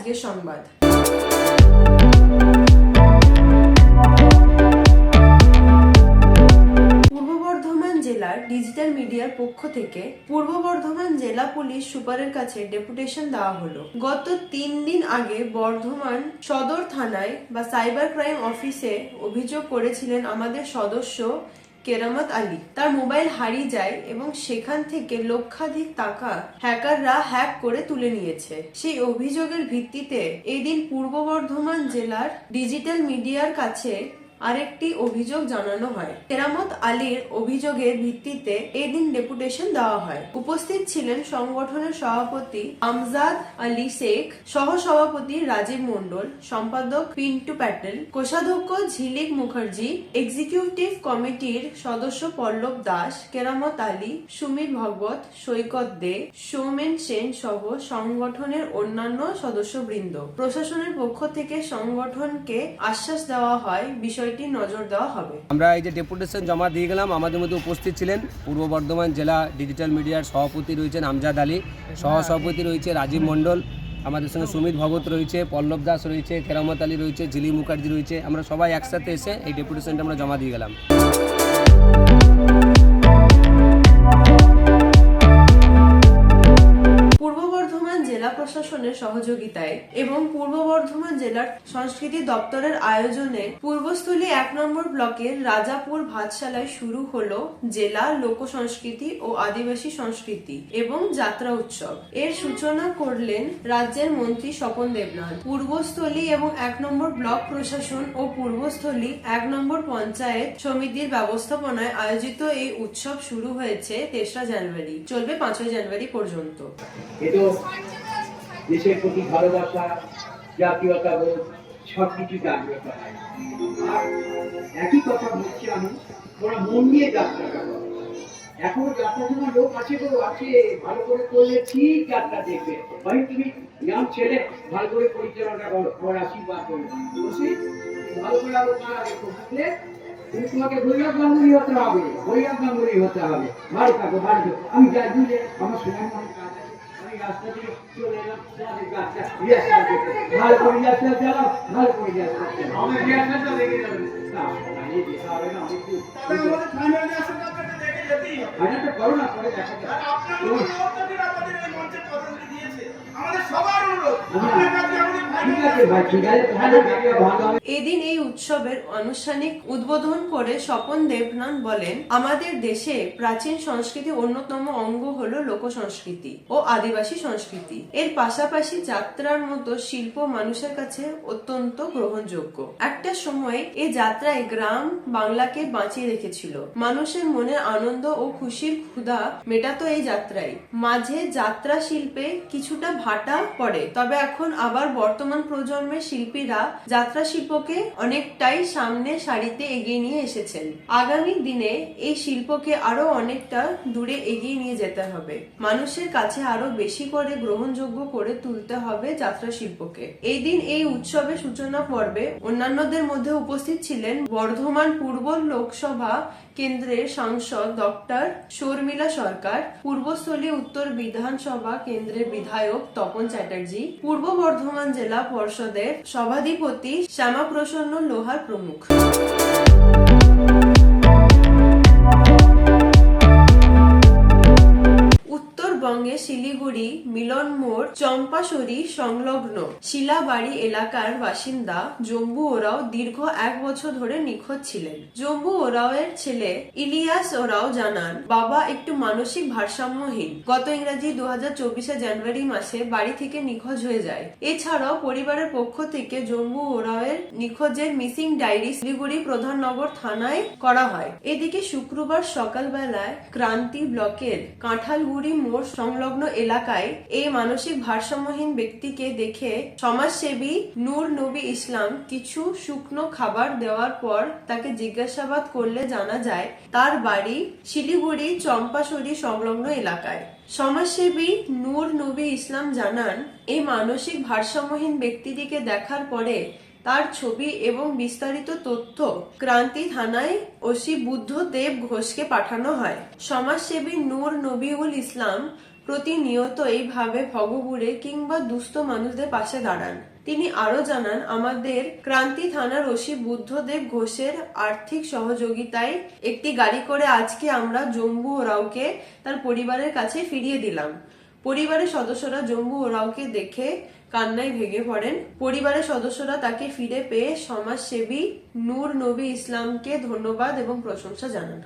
আজকের সংবাদ। ডিজিটাল মিডিয়ার পক্ষ থেকে পূর্ব বর্ধমান জেলা পুলিশ সুপারের কাছে ডেপুটেশন দেওয়া হলো। গত তিন দিন আগে বর্ধমান সদর থানায় বা সাইবার ক্রাইম অফিসে অভিযোগ করেছিলেন আমাদের সদস্য কেরামত আলী। তার মোবাইল হারিয়ে যায় এবং সেখান থেকে লক্ষাধিক টাকা হ্যাকাররা হ্যাক করে তুলে নিয়েছে। সেই অভিযোগের ভিত্তিতে এদিন পূর্ব বর্ধমান জেলার ডিজিটাল মিডিয়ার কাছে আরেকটি অভিযোগ জানানো হয়। কেরামত আলীর অভিযোগের ভিত্তিতে এদিন ডেপুটেশন দেওয়া হয়। উপস্থিত ছিলেন সংগঠনের সভাপতি আমজাদ আলী শেখ সহ সভাপতি রাজীব মন্ডল সম্পাদক পিন্টু প্যাটেল, কোষাধ্যক্ষ ঝিলিক মুখার্জি, এক্সিকিউটিভ কমিটির সদস্য পল্লব দাস, কেরামত আলী সুমিত ভগবত, সৈকত দে, সৌমেন সেন সহ সংগঠনের অন্যান্য সদস্যবৃন্দ। প্রশাসনের পক্ষ থেকে সংগঠনকে আশ্বাস দেওয়া হয় বিষয়টি নজর দেওয়া হবে। আমরা এই যে ডেপুটেশন জমা দিয়ে গেলাম, আমাদের মধ্যে উপস্থিত ছিলেন পূর্ব বর্ধমান জেলা ডিজিটাল মিডিয়ার সভাপতি রয়েছেন আমজাদ আলী সহ সভাপতি রয়েছে রাজীব মন্ডল আমাদের সঙ্গে সুমিত ভগত রয়েছে, পল্লব দাস রয়েছে, কেরামত আলী রয়েছে ঝিলি মুখার্জি রয়েছে। আমরা সবাই একসাথে এসে এই ডেপুটেশনটা আমরা জমা দিয়ে গেলাম। জেলা প্রশাসনের সহযোগিতায় এবং পূর্ব বর্ধমান জেলার সংস্কৃতি দপ্তরের আয়োজনে পূর্বস্থলী এক নম্বর ব্লকের রাজাপুর ভাতশালায় শুরু হলো জেলা লোক সংস্কৃতি ও আদিবাসী সংস্কৃতি এবং যাত্রা উৎসব। এর সূচনা করলেন রাজ্যের মন্ত্রী স্বপন দেবনাথ। পূর্বস্থলী এবং এক নম্বর ব্লক প্রশাসন ও পূর্বস্থলী এক নম্বর পঞ্চায়েত সমিতির ব্যবস্থাপনায় আয়োজিত এই উৎসব শুরু হয়েছে তেসরা জানুয়ারি। চলবে পাঁচই জানুয়ারি পর্যন্ত। দেশের প্রতি ভালোবাসা, জাতীয়তা বোধ সব কিছু জাগ্রত হয়। আর একই কথা বলছি আমি তোরা মন দিয়ে যাত্রাটা করো। এখনও যাত্রা জন্য লোক আছে গো আছে। ভালো করে করলে ঠিক যাত্রা দেখবে। ভাই, তুমি ইয়াম ছেলে, ভালো করে পরিচালনা করো আমার আশীর্বাদ করো। বুঝলি ভালো করে আলোচনা রেখো বুঝলে তুমি তোমাকে ভৈরব গাঙ্গুলি হতে হবে, ভৈরব গাঙ্গুলি হতে হবে। ভালো থাকো ভালো আমি যাই বুঝলে, আমার সময় ভালো করে রিহার্সাল চালাও ভালো করে রিহার্সাল চালাও আমি রিহার্সালটা দেখে যাবেন না না, এই যেতে হবে না আমি একটু ফাইনালটা করো না পরে দেখা যাবে তুমি- ঠিক আছে ভাই ঠিক আছে ভালো থাকলে ভালো হবে এদিন এই উৎসবের আনুষ্ঠানিক উদ্বোধন করে স্বপন দেবনাথ বলেন, আমাদের দেশে প্রাচীন সংস্কৃতি অন্যতম অঙ্গ হলো লোক সংস্কৃতি ও আদিবাসী সংস্কৃতি। এর পাশাপাশি যাত্রার মতো শিল্প মানুষের কাছে অত্যন্ত গ্রহণযোগ্য। একটা সময় এই যাত্রায় গ্রাম বাংলাকে বাঁচিয়ে রেখেছিল। মানুষের মনে আনন্দ ও খুশির ক্ষুধা মেটাতো এই যাত্রায়। মাঝে যাত্রা শিল্পে কিছুটা ভাটা পড়ে, তবে এখন আবার বর্তমান প্রজন্মের শিল্পীরা যাত্রা শিল্পকে অনেকটাই সামনে সারিতে এগিয়ে নিয়ে এসেছেন। আগামী দিনে এই শিল্পকে আরও অনেকটা দূরে এগিয়ে নিয়ে যেতে হবে। মানুষের কাছে আরও বেশি করে গ্রহণযোগ্য করে তুলতে হবে যাত্রা শিল্পকে। এই দিন এই উৎসবের সূচনা পর্বে অন্যান্যদের মধ্যে উপস্থিত ছিলেন বর্ধমান পূর্ব লোকসভা কেন্দ্রের সাংসদ ডক্টর শর্মিলা সরকার, পূর্বস্থলী উত্তর বিধানসভা কেন্দ্রের বিধায়ক তপন চ্যাটার্জি, পূর্ব বর্ধমান জেলা পর্ষদের সভাধিপতি শ্যামাপ্রসন্ন লোহার প্রমুখ। উত্তরবঙ্গে শিলিগুড়ি, মিলন মোড়, চম্পাশরি সংলগ্ন শিলাবাড়ি এলাকার বাসিন্দা জম্বু ওরাও দীর্ঘ এক বছর ধরে নিখোঁজ ছিলেন। জম্বু ওরাওয়ের ছেলে ইলিয়াস ওরাও জানান, বাবা একটু মানসিক ভারসাম্যহীন। গত ইংরেজি দু হাজার জানুয়ারি মাসে বাড়ি থেকে নিখোঁজ হয়ে যায়। এছাড়াও পরিবারের পক্ষ থেকে জম্বু ওরাওয়ের নিখোঁজের মিসিং ডায়েরি শিলিগুড়ি প্রধাননগর থানায় করা হয়। এদিকে শুক্রবার সকালবেলায় ক্রান্তি ব্লকের কাঁঠালগুড়ি মোড় সংলগ্ন এলাকায় এই মানসিক ভারসাম্যহীন ব্যক্তিকে দেখে সমাজসেবী নূর নবী ইসলাম কিছু শুকনো খাবার দেওয়ার পর তাকে জিজ্ঞাসাবাদ করলে জানা যায় তার বাড়ি শিলিগুড়ি চম্পাশরী সংলগ্ন এলাকায়। সমাজসেবী নূর নবী ইসলাম জানান, এই মানসিক ভারসাম্যহীন ব্যক্তিটিকে দেখার পরে তার ছবি এবং বিস্তারিত তথ্য ক্রান্তি থানায় ওসি বুদ্ধদেব ঘোষকে পাঠানো হয়। সমাজসেবী নূর নবিউল ইসলাম প্রতিনিয়ত এইভাবে ভগবুরে কিংবা দুস্থ মানুষদের পাশে দাঁড়ান। তিনি আরও জানান, আমাদের ক্রান্তি থানার ওসি বুদ্ধদেব ঘোষের আর্থিক সহযোগিতায় একটি গাড়ি করে আজকে আমরা জম্বু ওরাওকে তার পরিবারের কাছে ফিরিয়ে দিলাম। পরিবারের সদস্যরা জম্বু ওরাওকে দেখে কান্নায় ভেঙে পড়েন। পরিবারের সদস্যরা তাকে ফিরে পেয়ে সমাজসেবী নূর নবী ইসলামকে ধন্যবাদ এবং প্রশংসা জানান।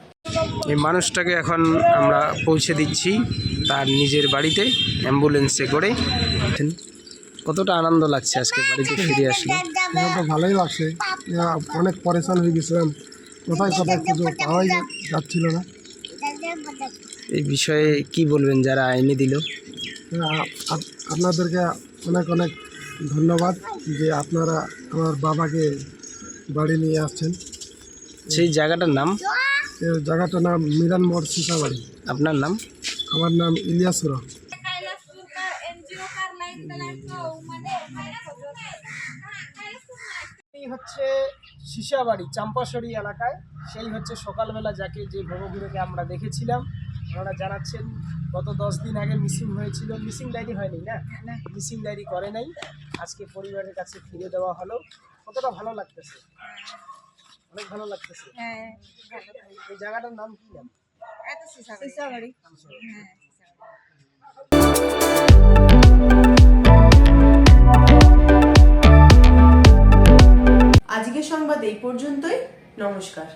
এই মানুষটাকে এখন আমরা পৌঁছে দিচ্ছি তার নিজের বাড়িতে অ্যাম্বুলেন্সে করে। কতটা আনন্দ লাগছে আজকে বাড়িতে ফিরে আসলে? ভালোই লাগছে। অনেক পরেশান হয়ে গেছিলাম। কোথায় কোথায় খুঁজে পাওয়াই যাচ্ছিল না। এই বিষয়ে কি বলবেন যারা আইনে দিল? আপনাদেরকে অনেক অনেক ধন্যবাদ যে আপনারা আমার বাবাকে বাড়ি নিয়ে আসছেন। সেই জায়গাটার নাম? জায়গাটার নাম মিরান মোড় সীতাবাড়ি। আপনার নাম? আমার নাম ইলিয়াস রহ হচ্ছে সিসাবাড়ি চাম্পাশড়ি এলাকায়। সেই হচ্ছে সকালবেলা যাকে যে ভবগুরুকে আমরা দেখেছিলাম। ওনারা জানাচ্ছেন গত দশ দিন আগে মিসিং হয়েছিল। মিসিং ডায়েরি হয়নি না? মিসিং ডায়েরি করে নাই। আজকে পরিবারের কাছে ফিরে দেওয়া হলো। কতটা ভালো লাগতেছে? অনেক ভালো লাগতেছে। হ্যাঁ এই জায়গাটার নাম কি নাম সিসাবাড়ি। হ্যাঁ আজকের সংবাদ এই পর্যন্তই। নমস্কার।